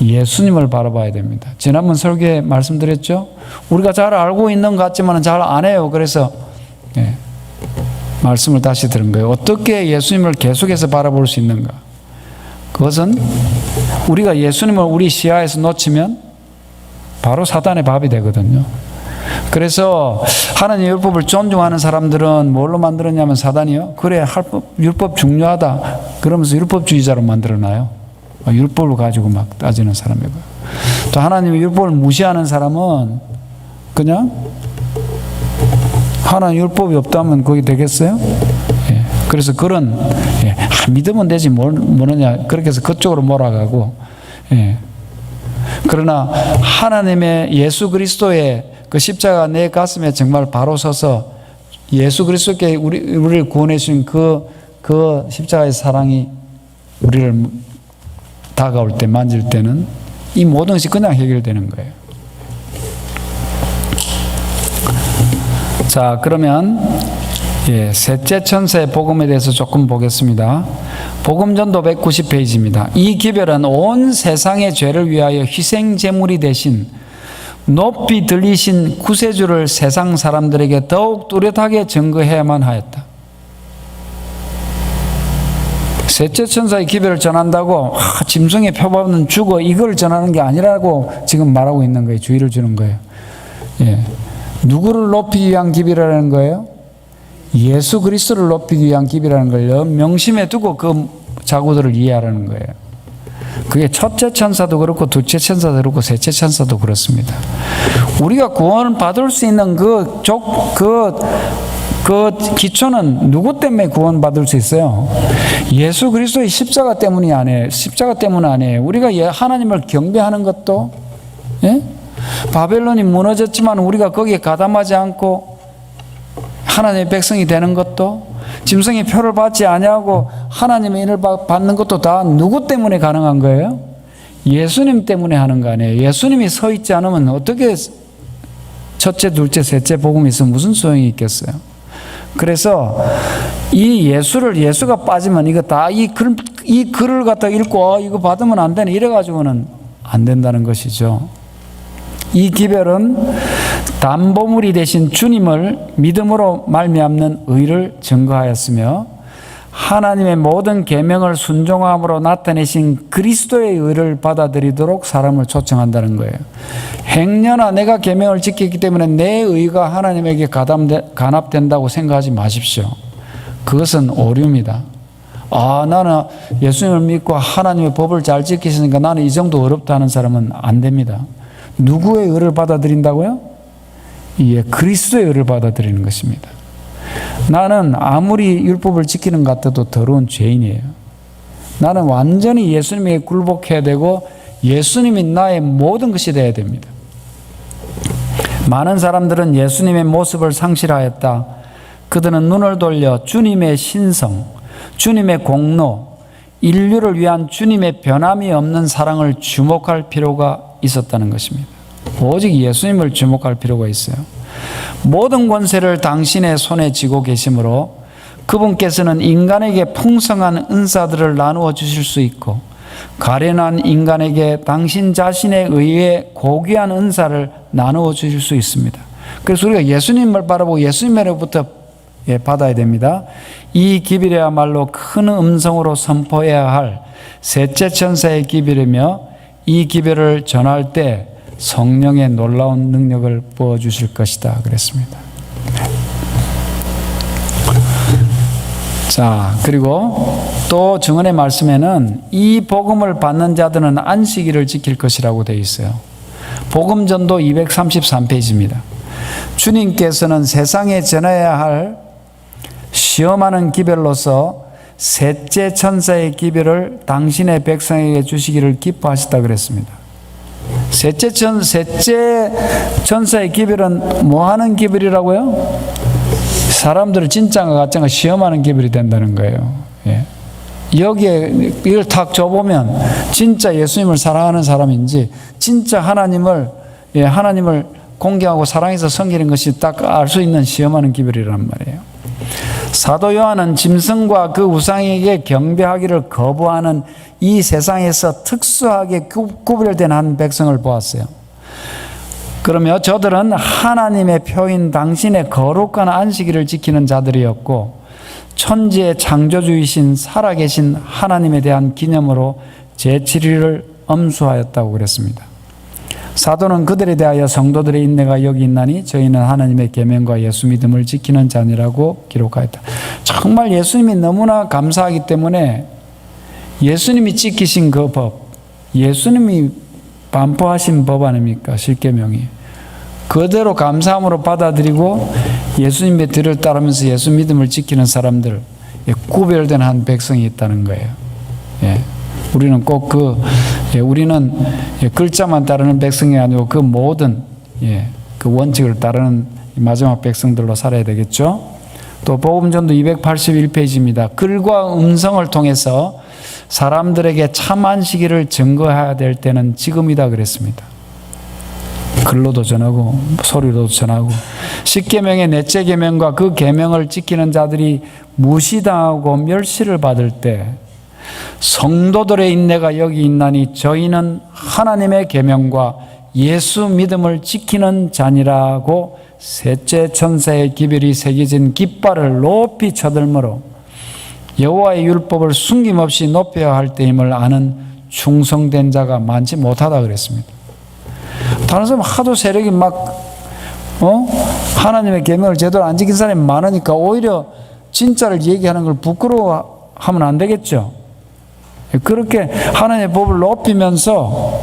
예수님을 바라봐야 됩니다. 지난번 설교에 말씀드렸죠? 우리가 잘 알고 있는 것 같지만 잘 안 해요. 그래서 예, 말씀을 다시 들은 거예요. 어떻게 예수님을 계속해서 바라볼 수 있는가? 그것은 우리가 예수님을 우리 시야에서 놓치면 바로 사단의 밥이 되거든요. 그래서 하나님 율법을 존중하는 사람들은 뭘로 만들었냐면 사단이요. 그래 율법 중요하다. 그러면서 율법주의자로 만들어놔요. 어, 율법을 가지고 막 따지는 사람이고. 또 하나님의 율법을 무시하는 사람은 그냥 하나님 율법이 없다면 거기 되겠어요? 예. 그래서 그런 예. 아, 믿으면 되지 뭘 뭐느냐 그렇게 해서 그쪽으로 몰아가고 예. 그러나 하나님의 예수 그리스도의 그 십자가 내 가슴에 정말 바로 서서 예수 그리스도께 우리, 우리를 구원해 주신 그, 그 십자가의 사랑이 우리를 다가올 때, 만질 때는 이 모든 것이 그냥 해결되는 거예요. 자, 그러면 예, 셋째 천사의 복음에 대해서 조금 보겠습니다. 복음전도 190페이지입니다. 이 기별은 온 세상의 죄를 위하여 희생 제물이 되신 높이 들리신 구세주를 세상 사람들에게 더욱 뚜렷하게 증거해야만 하였다. 셋째 천사의 기별을 전한다고 아, 짐승의 표범은 죽어 이걸 전하는 게 아니라고 지금 말하고 있는 거예요. 주의를 주는 거예요. 예. 누구를 높이기 위한 기별이라는 거예요? 예수 그리스도를 높이기 위한 기별이라는 걸 명심해 두고 그 자구들을 이해하라는 거예요. 그게 첫째 천사도 그렇고 둘째 천사도 그렇고 셋째 천사도 그렇습니다. 우리가 구원을 받을 수 있는 그 족, 그, 그 기초는 누구 때문에 구원받을 수 있어요? 예수 그리스도의 십자가 때문이 아니에요. 십자가 때문 아니에요. 우리가 예, 하나님을 경배하는 것도, 예? 바벨론이 무너졌지만 우리가 거기에 가담하지 않고 하나님의 백성이 되는 것도 짐승의 표를 받지 아니하고 하나님의 인을 받는 것도 다 누구 때문에 가능한 거예요? 예수님 때문에 하는 거 아니에요. 예수님이 서 있지 않으면 어떻게 첫째, 둘째, 셋째 복음이 있으면 무슨 소용이 있겠어요? 그래서 이 예수를 예수가 빠지면 이거 다 이 글, 이 글을 갖다 읽고 어, 이거 받으면 안 되네 이래 가지고는 안 된다는 것이죠. 이 기별은 담보물이 되신 주님을 믿음으로 말미암는 의를 증거하였으며 하나님의 모든 계명을 순종함으로 나타내신 그리스도의 의를 받아들이도록 사람을 초청한다는 거예요. 행여나 내가 계명을 지키기 때문에 내 의가 하나님에게 가담 간합된다고 생각하지 마십시오. 그것은 오류입니다. 아, 나는 예수님을 믿고 하나님의 법을 잘 지키시니까 나는 이 정도 어렵다는 사람은 안 됩니다. 누구의 의를 받아들인다고요? 예, 그리스도의 의를 받아들이는 것입니다. 나는 아무리 율법을 지키는 것 같아도 더러운 죄인이에요. 나는 완전히 예수님에게 굴복해야 되고 예수님이 나의 모든 것이 되어야 됩니다. 많은 사람들은 예수님의 모습을 상실하였다. 그들은 눈을 돌려 주님의 신성, 주님의 공로, 인류를 위한 주님의 변함이 없는 사랑을 주목할 필요가 있었다는 것입니다. 오직 예수님을 주목할 필요가 있어요. 모든 권세를 당신의 손에 쥐고 계시므로 그분께서는 인간에게 풍성한 은사들을 나누어 주실 수 있고 가련한 인간에게 당신 자신에 의해 고귀한 은사를 나누어 주실 수 있습니다. 그래서 우리가 예수님을 바라보고 예수님으로부터 예, 받아야 됩니다. 이 기별이야말로 큰 음성으로 선포해야 할 셋째 천사의 기별이며 이 기별을 전할 때 성령의 놀라운 능력을 부어 주실 것이다 그랬습니다. 자, 그리고 또 증언의 말씀에는 이 복음을 받는 자들은 안식일을 지킬 것이라고 되어 있어요. 복음 전도 233페이지입니다. 주님께서는 세상에 전해야 할 시험하는 기별로서 셋째 천사의 기별을 당신의 백성에게 주시기를 기뻐하셨다 그랬습니다. 셋째 천 셋째 천사의 기별은 뭐 하는 기별이라고요? 사람들을 진짜가 가짜가 시험하는 기별이 된다는 거예요. 예. 여기에 이걸 탁 줘보면 진짜 예수님을 사랑하는 사람인지 진짜 하나님을 예, 하나님을 공경하고 사랑해서 섬기는 것이 딱 알 수 있는 시험하는 기별이란 말이에요. 사도 요한은 짐승과 그 우상에게 경배하기를 거부하는 이 세상에서 특수하게 구- 구별된 한 백성을 보았어요. 그러며 저들은 하나님의 표인 당신의 거룩한 안식일을 지키는 자들이었고 천지의 창조주이신 살아계신 하나님에 대한 기념으로 제7일을 엄수하였다고 그랬습니다. 사도는 그들에 대하여 성도들의 인내가 여기 있나니 저희는 하나님의 계명과 예수 믿음을 지키는 자니라고 기록하였다. 정말 예수님이 너무나 감사하기 때문에 예수님이 지키신 그 법, 예수님이 반포하신 법 아닙니까? 실계명이. 그대로 감사함으로 받아들이고 예수님의 뒤를 따르면서 예수 믿음을 지키는 사람들, 예, 구별된 한 백성이 있다는 거예요. 예. 우리는 꼭 그, 예, 우리는 예, 글자만 따르는 백성이 아니고 그 모든, 예, 그 원칙을 따르는 마지막 백성들로 살아야 되겠죠. 또 복음전도 281페이지입니다. 글과 음성을 통해서 사람들에게 참 안식일을 증거해야 될 때는 지금이다 그랬습니다. 글로도 전하고 소리로도 전하고 십계명의 넷째 계명과 그 계명을 지키는 자들이 무시당하고 멸시를 받을 때 성도들의 인내가 여기 있나니 저희는 하나님의 계명과 예수 믿음을 지키는 자니라고 셋째 천사의 기별이 새겨진 깃발을 높이 쳐들므로 여호와의 율법을 숨김없이 높여야 할 때임을 아는 충성된 자가 많지 못하다 그랬습니다. 다른 사람 하도 세력이 막 어? 하나님의 계명을 제대로 안 지킨 사람이 많으니까 오히려 진짜를 얘기하는 걸 부끄러워하면 안 되겠죠. 그렇게 하나님의 법을 높이면서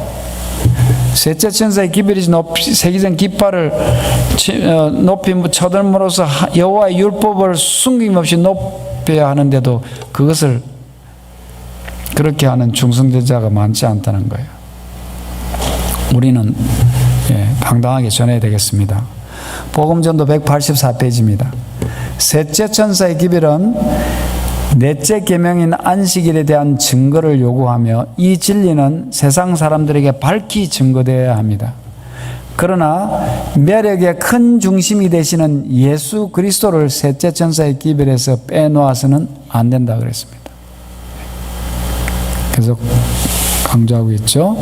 셋째 천사의 기별이 높이 새기진 깃발을 치- 어, 높이 쳐들므로써 하- 여호와의 율법을 숨김없이 높여야 하는데도 그것을 그렇게 하는 충성된 자가 많지 않다는 거예요. 우리는 예, 당당하게 전해야 되겠습니다. 복음전도 184페이지입니다. 셋째 천사의 기별은 넷째 계명인 안식일에 대한 증거를 요구하며 이 진리는 세상 사람들에게 밝히 증거되어야 합니다. 그러나 매력의 큰 중심이 되시는 예수 그리스도를 셋째 천사의 기별에서 빼놓아서는 안 된다 그랬습니다. 계속 강조하고 있죠.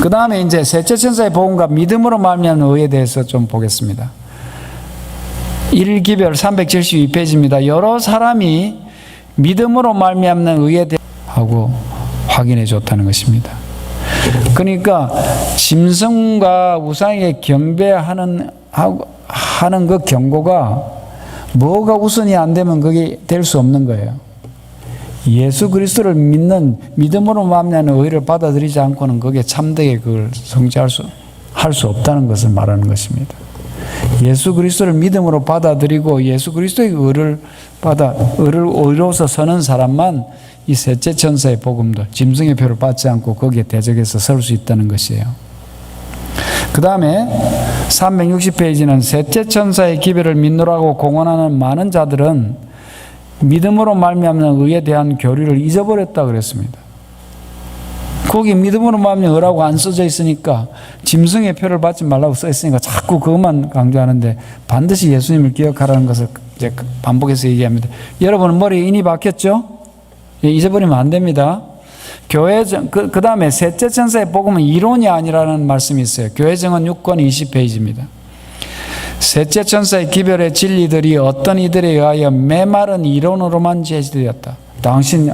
그 다음에 이제 셋째 천사의 복음과 믿음으로 말미암는 의에 대해서 좀 보겠습니다. 1기별 372페이지입니다. 여러 사람이 믿음으로 말미암는 의에 대하고 확인해 줬다는 것입니다. 그러니까 짐승과 우상에 경배하는 하는 그 경고가 뭐가 우선이 안 되면 그게 될 수 없는 거예요. 예수 그리스도를 믿는 믿음으로 말미암는 의를 받아들이지 않고는 그게 참되게 그걸 성취할 수 할 수 없다는 것을 말하는 것입니다. 예수 그리스도를 믿음으로 받아들이고 예수 그리스도의 의를 받아 의를 의로서 서는 사람만 이 셋째 천사의 복음도 짐승의 표를 받지 않고 거기에 대적해서 설 수 있다는 것이에요. 그 다음에 360페이지는 셋째 천사의 기별을 믿노라고 공언하는 많은 자들은 믿음으로 말미암는 의에 대한 교리를 잊어버렸다 그랬습니다. 거기 믿음으로 말미암는 의라고 안 써져 있으니까 짐승의 표를 받지 말라고 써 있으니까 자꾸 그것만 강조하는데 반드시 예수님을 기억하라는 것을 이제 반복해서 얘기합니다. 여러분은 머리에 인이 박혔죠? 예, 잊어버리면 안 됩니다. 교회정 그, 그 다음에 셋째 천사의 복음은 이론이 아니라는 말씀이 있어요. 교회 정은 6권 20페이지입니다. 셋째 천사의 기별의 진리들이 어떤 이들에 의하여 메마른 이론으로만 제시되었다. 당신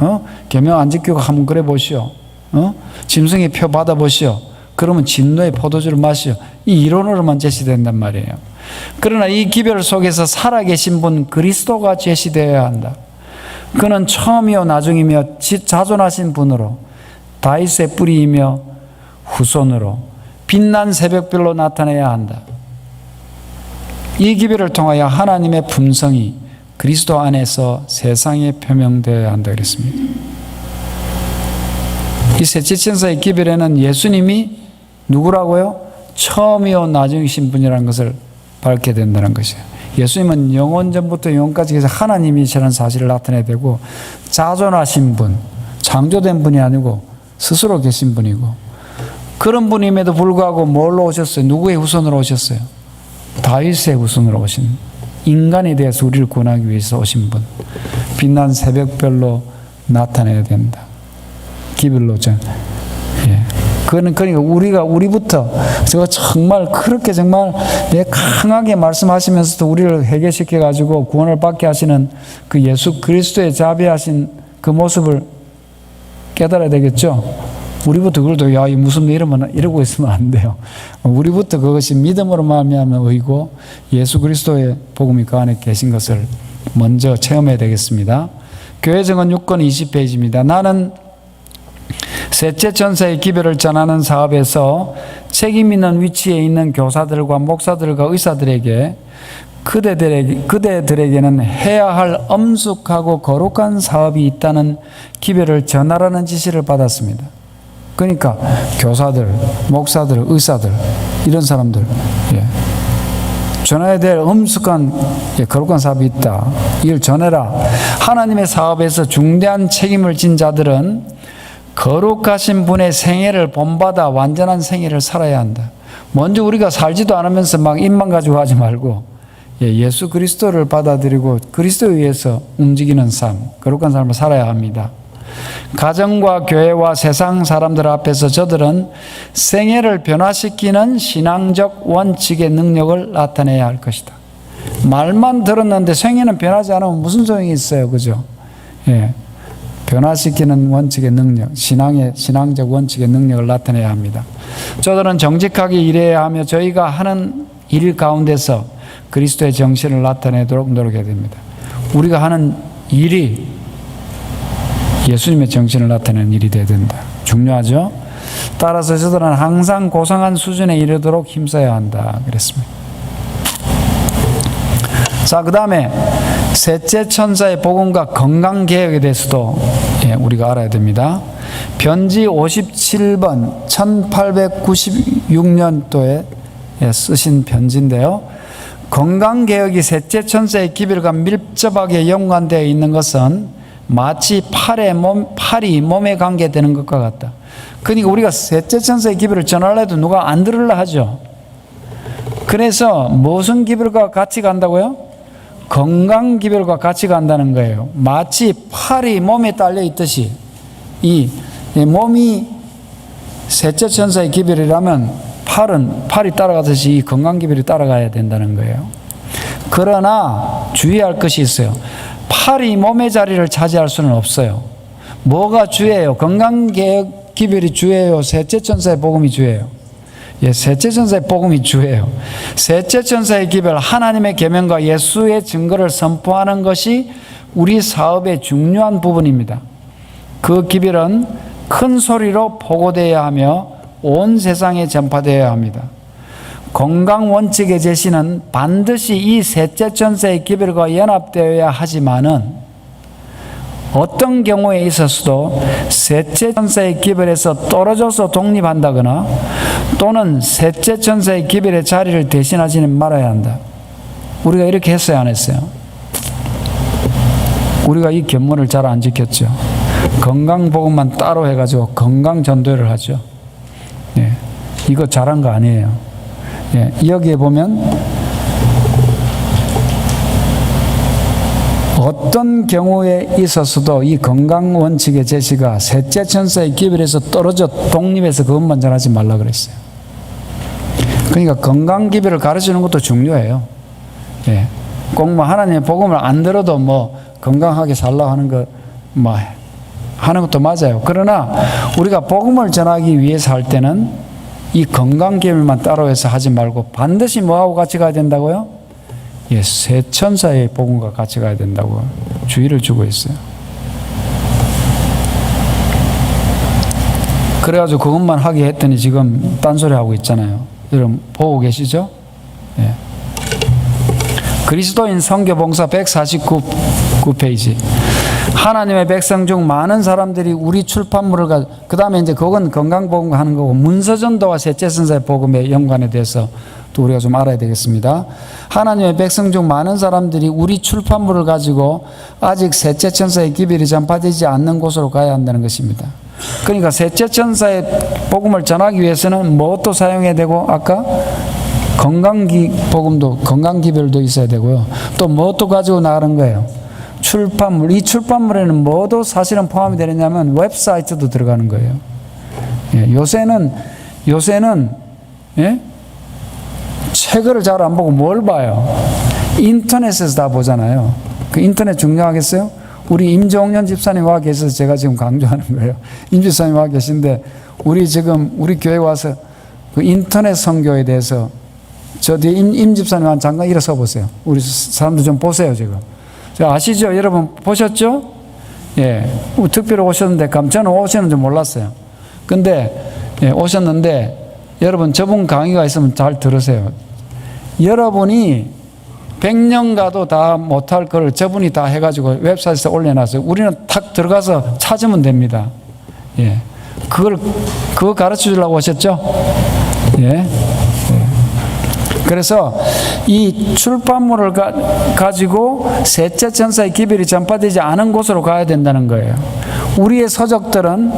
어? 계명 안 지키고 한번 그래 보시오. 어? 짐승의 표 받아 보시오. 그러면 진노의 포도주를 마시오. 이 이론으로만 제시된단 말이에요. 그러나 이 기별 속에서 살아계신 분 그리스도가 제시되어야 한다. 그는 처음이요 나중이며 지- 자존하신 분으로 다윗의 뿌리이며 후손으로 빛난 새벽별로 나타내야 한다. 이 기별을 통하여 하나님의 품성이 그리스도 안에서 세상에 표명되어야 한다 그랬습니다. 이 셋째 천사의 기별에는 예수님이 누구라고요? 처음이요 나중이신 분이라는 것을 밝게 된다는 것이에요. 예수님은 영원 전부터 영원까지 계서 하나님이시라는 사실을 나타내야 되고 자존하신 분, 창조된 분이 아니고 스스로 계신 분이고 그런 분임에도 불구하고 뭘로 오셨어요? 누구의 후손으로 오셨어요? 다윗의 후손으로 오신 인간에 대해서 우리를 구원하기 위해서 오신 분. 빛난 새벽별로 나타내야 된다. 기별로 전. 예. 그는 그러니까 우리가 우리부터 제가 정말 그렇게 정말 내 강하게 말씀하시면서도 우리를 해결시켜 가지고 구원을 받게 하시는 그 예수 그리스도의 자비하신 그 모습을 깨달아야 되겠죠. 우리부터 그래도 야, 이 무슨 이러면 이러고 있으면 안 돼요. 우리부터 그것이 믿음으로 말미암아 의고 예수 그리스도의 복음이 그 안에 계신 것을 먼저 체험해야 되겠습니다. 교회 정원 6권 20페이지입니다. 나는 셋째 천사의 기별을 전하는 사업에서 책임 있는 위치에 있는 교사들과 목사들과 의사들에게 그대들에게, 그대들에게는 해야 할 엄숙하고 거룩한 사업이 있다는 기별을 전하라는 지시를 받았습니다. 그러니까 교사들, 목사들, 의사들 이런 사람들 예. 전해야 될 엄숙한 예, 거룩한 사업이 있다. 이걸 전해라. 하나님의 사업에서 중대한 책임을 진 자들은 거룩하신 분의 생애를 본받아 완전한 생애를 살아야 한다. 먼저 우리가 살지도 않으면서 막 입만 가지고 하지 말고 예, 예수 그리스도를 받아들이고 그리스도에 의해서 움직이는 삶, 거룩한 삶을 살아야 합니다. 가정과 교회와 세상 사람들 앞에서 저들은 생애를 변화시키는 신앙적 원칙의 능력을 나타내야 할 것이다. 말만 들었는데 생애는 변하지 않으면 무슨 소용이 있어요, 그죠? 예. 변화시키는 원칙의 능력, 신앙의 신앙적 원칙의 능력을 나타내야 합니다. 저들은 정직하게 일해야 하며 저희가 하는 일 가운데서 그리스도의 정신을 나타내도록 노력해야 됩니다. 우리가 하는 일이 예수님의 정신을 나타내는 일이 되어야 된다. 중요하죠? 따라서 저들은 항상 고상한 수준에 이르도록 힘써야 한다. 그랬습니다. 자, 그 다음에 셋째 천사의 복음과 건강 개혁에 대해서도 예, 우리가 알아야 됩니다. 편지 57번 1896년도에 예, 쓰신 편지인데요. 건강 개혁이 셋째 천사의 기별과 밀접하게 연관되어 있는 것은 마치 팔의 몸, 팔이 몸에 관계되는 것과 같다. 그러니까 우리가 셋째 천사의 기별을 전하려도 누가 안 들으려 하죠. 그래서 무슨 기별과 같이 간다고요? 건강 기별과 같이 간다는 거예요. 마치 팔이 몸에 딸려 있듯이 이 몸이 셋째 천사의 기별이라면 팔은 팔이 따라가듯이 이 건강 기별이 따라가야 된다는 거예요. 그러나 주의할 것이 있어요. 팔이 몸의 자리를 차지할 수는 없어요. 뭐가 주예요? 건강 기별이 주예요. 셋째 천사의 복음이 주예요. 예, 셋째 천사의 복음이 주예요. 셋째 천사의 기별 하나님의 계명과 예수의 증거를 선포하는 것이 우리 사업의 중요한 부분입니다. 그 기별은 큰 소리로 보고되어야 하며 온 세상에 전파되어야 합니다. 건강 원칙의 제시는 반드시 이 셋째 천사의 기별과 연합되어야 하지만은 어떤 경우에 있어서도 셋째 천사의 기별에서 떨어져서 독립한다거나 또는 셋째 천사의 기별의 자리를 대신하지는 말아야 한다. 우리가 이렇게 했어요, 안 했어요? 우리가 이 견문을 잘 안 지켰죠. 건강보험만 따로 해가지고 건강 전도를 하죠. 예. 이거 잘한 거 아니에요. 예. 여기에 보면 어떤 경우에 있어서도 이 건강 원칙의 제시가 셋째 천사의 기별에서 떨어져 독립해서 그것만 전하지 말라 그랬어요. 그러니까 건강 기별을 가르치는 것도 중요해요. 예. 꼭뭐 하나님의 복음을 안 들어도 뭐 건강하게 살라 하는 거 뭐 하는 것도 맞아요. 그러나 우리가 복음을 전하기 위해서 할 때는 이 건강 기별만 따로 해서 하지 말고 반드시 뭐하고 같이 가야 된다고요? 예, 새 천사의 복음과 같이 가야 된다고 주의를 주고 있어요. 그래가지고 그것만 하게 했더니 지금 딴소리 하고 있잖아요. 여러분 보고 계시죠? 예. 그리스도인 성교봉사 149페이지. 하나님의 백성 중 많은 사람들이 우리 출판물을 가, 그 다음에 이제 그건 건강보험 하는 거고, 문서전도와 셋째 선사의 복음의 연관에 대해서 또 우리가 좀 알아야 되겠습니다. 하나님의 백성 중 많은 사람들이 우리 출판물을 가지고 아직 셋째 천사의 기별이 전파되지 않는 곳으로 가야 한다는 것입니다. 그러니까 셋째 천사의 복음을 전하기 위해서는 무엇도 사용해야 되고, 아까 건강기 복음도 건강기별도 있어야 되고요. 또뭐또 가지고 나가는 거예요. 출판물 이 출판물에는 뭐도 사실은 포함이 되느냐면 웹사이트도 들어가는 거예요. 예, 요새는 요새는 예? 책을 잘 안 보고 뭘 봐요? 인터넷에서 다 보잖아요. 그 인터넷 중요하겠어요? 우리 임종년 집사님 와 계셔서 제가 지금 강조하는 거예요. 임 집사님 와 계신데 우리 지금 우리 교회 와서 그 인터넷 선교에 대해서 저 뒤에 임, 임 집사님 잠깐 일어서 보세요. 우리 사람들 좀 보세요 지금. 자, 아시죠? 여러분 보셨죠? 예, 뭐 특별히 오셨는데 감 저는 오시는 줄 몰랐어요. 근데 예, 오셨는데 여러분 저분 강의가 있으면 잘 들으세요. 여러분이 100년 가도 다 못할 걸 저분이 다 해가지고 웹사이트에 올려놨어요. 우리는 탁 들어가서 찾으면 됩니다. 예. 그걸, 그거 가르쳐 주려고 오셨죠? 예. 예. 그래서 이 출판물을 가, 지고 셋째 천사의 기별이 전파되지 않은 곳으로 가야 된다는 거예요. 우리의 서적들은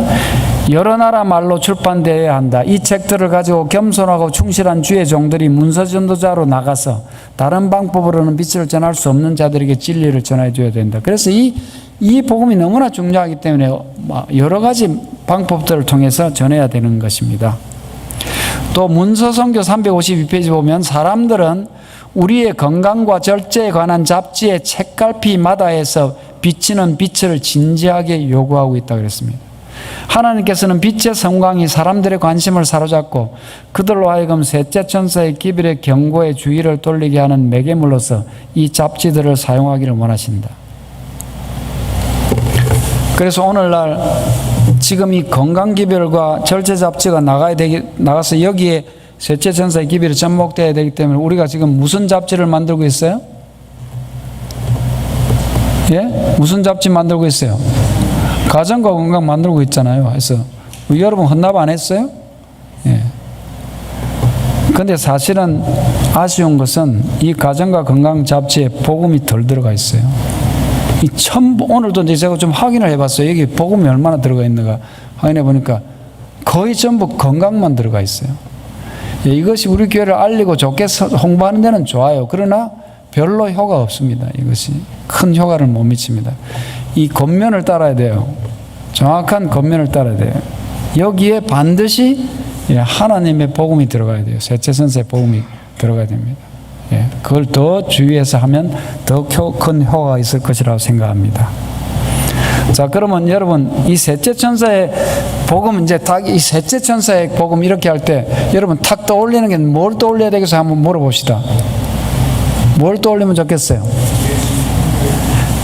여러 나라 말로 출판되어야 한다. 이 책들을 가지고 겸손하고 충실한 주의 종들이 문서 전도자로 나가서 다른 방법으로는 빛을 전할 수 없는 자들에게 진리를 전해 줘야 된다. 그래서 이, 이 복음이 너무나 중요하기 때문에 여러 가지 방법들을 통해서 전해야 되는 것입니다. 또 문서 선교 352페이지 보면 사람들은 우리의 건강과 절제에 관한 잡지의 책갈피 마다에서 비치는 빛을 진지하게 요구하고 있다 그랬습니다. 하나님께서는 빛의 성광이 사람들의 관심을 사로잡고 그들로 하여금 셋째 천사의 기별의 경고에 주의를 돌리게 하는 매개물로서 이 잡지들을 사용하기를 원하신다. 그래서 오늘날 지금 이 건강기별과 절제 잡지가 나가야 되기, 나가서 여기에 셋째 천사의 기별이 접목돼야 되기 때문에 우리가 지금 무슨 잡지를 만들고 있어요? 예? 무슨 잡지 만들고 있어요? 가정과 건강 만들고 있잖아요. 그래서 여러분 헌납 안 했어요? 예. 근데 사실은 아쉬운 것은 이 가정과 건강 잡지에 복음이 덜 들어가 있어요. 이 첨, 오늘도 이제 제가 좀 확인을 해봤어요. 여기 복음이 얼마나 들어가 있는가 확인해 보니까 거의 전부 건강만 들어가 있어요. 예, 이것이 우리 교회를 알리고 좋게 홍보하는 데는 좋아요. 그러나 별로 효과 없습니다. 이것이 큰 효과를 못 미칩니다. 이 겉면을 따라야 돼요. 정확한 겉면을 따라야 돼요. 여기에 반드시 예, 하나님의 복음이 들어가야 돼요. 셋째 선생 복음이 들어가야 됩니다. 예, 그걸 더 주의해서 하면 더 큰 효과가 있을 것이라고 생각합니다. 자, 그러면 여러분, 이 셋째 천사의 복음, 이제 딱 이 셋째 천사의 복음 이렇게 할 때, 여러분 탁 떠올리는 게 뭘 떠올려야 되겠어요? 한번 물어봅시다. 뭘 떠올리면 좋겠어요?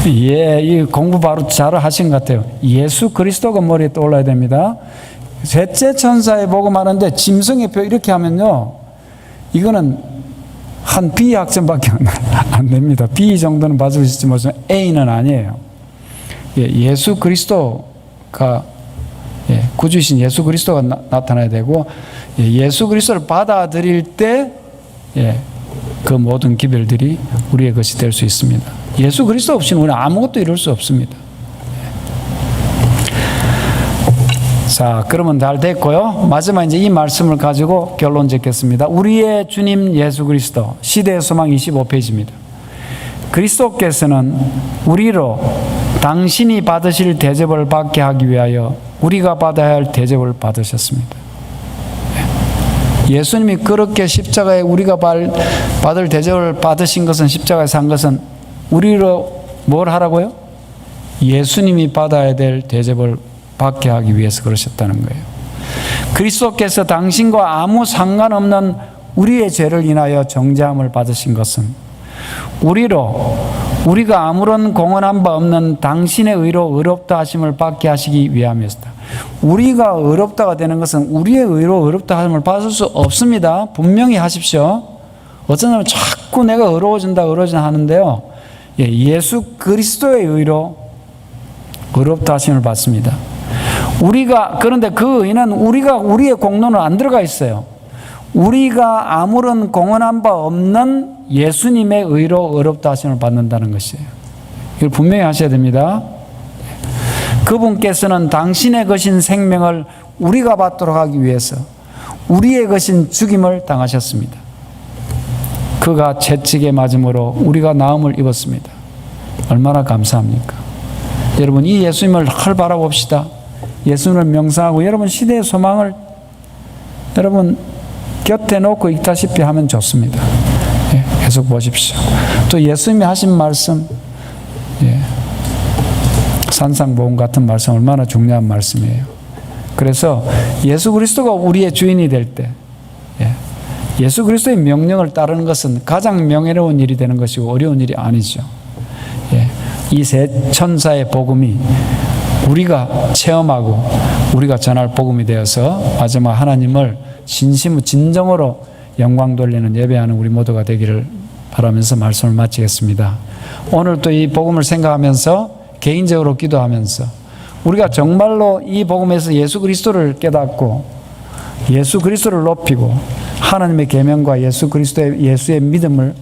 예, 이 공부 바로 잘 하신 것 같아요. 예수 그리스도가 머리에 떠올라야 됩니다. 셋째 천사의 복음 하는데 짐승의 표 이렇게 하면요. 이거는 한 B 학점밖에 안 됩니다. B 정도는 봐줄 수 있지 무슨 A는 아니에요. 예, 수 그리스도가 예, 구주신 예수 그리스도가 나, 타나야 되고 예, 수 그리스도를 받아들일 때 예, 그 모든 기별들이 우리의 것이 될 수 있습니다. 예수 그리스도 없이는 우리는 아무것도 이룰 수 없습니다. 자, 그러면 잘 됐고요. 마지막 이제 이 말씀을 가지고 결론 짓겠습니다. 우리의 주님 예수 그리스도 시대의 소망 25페이지입니다. 그리스도께서는 우리로 당신이 받으실 대접을 받게 하기 위하여 우리가 받아야 할 대접을 받으셨습니다. 예수님이 그렇게 십자가에 우리가 받을 대접을 받으신 것은 십자가에 산 것은 우리로 뭘 하라고요? 예수님이 받아야 될 대접을 받게 하기 위해서 그러셨다는 거예요. 그리스도께서 당신과 아무 상관없는 우리의 죄를 인하여 정죄함을 받으신 것은 우리로 우리가 아무런 공헌한 바 없는 당신의 의로 의롭다 하심을 받게 하시기 위함이었다. 우리가 의롭다가 되는 것은 우리의 의로 의롭다 하심을 받을 수 없습니다. 분명히 하십시오. 어떤 사람은 자꾸 내가 의로워진다, 의로워진다 하는데요. 예, 예수 그리스도의 의로 의롭다 하심을 받습니다. 우리가, 그런데 그 의는 우리가, 우리의 공로는 안 들어가 있어요. 우리가 아무런 공헌한 바 없는 예수님의 의로 의롭다 하심을 받는다는 것이에요. 이걸 분명히 하셔야 됩니다. 그분께서는 당신의 것인 생명을 우리가 받도록 하기 위해서 우리의 것인 죽임을 당하셨습니다. 그가 채찍에 맞음으로 우리가 나음을 입었습니다. 얼마나 감사합니까? 여러분 이 예수님을 헐 바라봅시다. 예수님을 명상하고 여러분 시대의 소망을 여러분 곁에 놓고 읽다시피 하면 좋습니다. 예, 계속 보십시오. 또 예수님이 하신 말씀, 예, 산상보험 같은 말씀 얼마나 중요한 말씀이에요. 그래서 예수 그리스도가 우리의 주인이 될 때, 예, 예수 그리스도의 명령을 따르는 것은 가장 명예로운 일이 되는 것이고 어려운 일이 아니죠. 예, 이세 천사의 복음이 우리가 체험하고 우리가 전할 복음이 되어서 마지막 하나님을 진심 진정으로 영광 돌리는 예배하는 우리 모두가 되기를 바라면서 말씀을 마치겠습니다. 오늘 또 이 복음을 생각하면서 개인적으로 기도하면서 우리가 정말로 이 복음에서 예수 그리스도를 깨닫고 예수 그리스도를 높이고 하나님의 계명과 예수 그리스도의 예수의 믿음을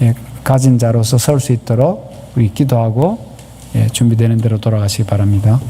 예, 가진 자로서 설 수 있도록 우리 기도하고 예, 준비되는 대로 돌아가시기 바랍니다.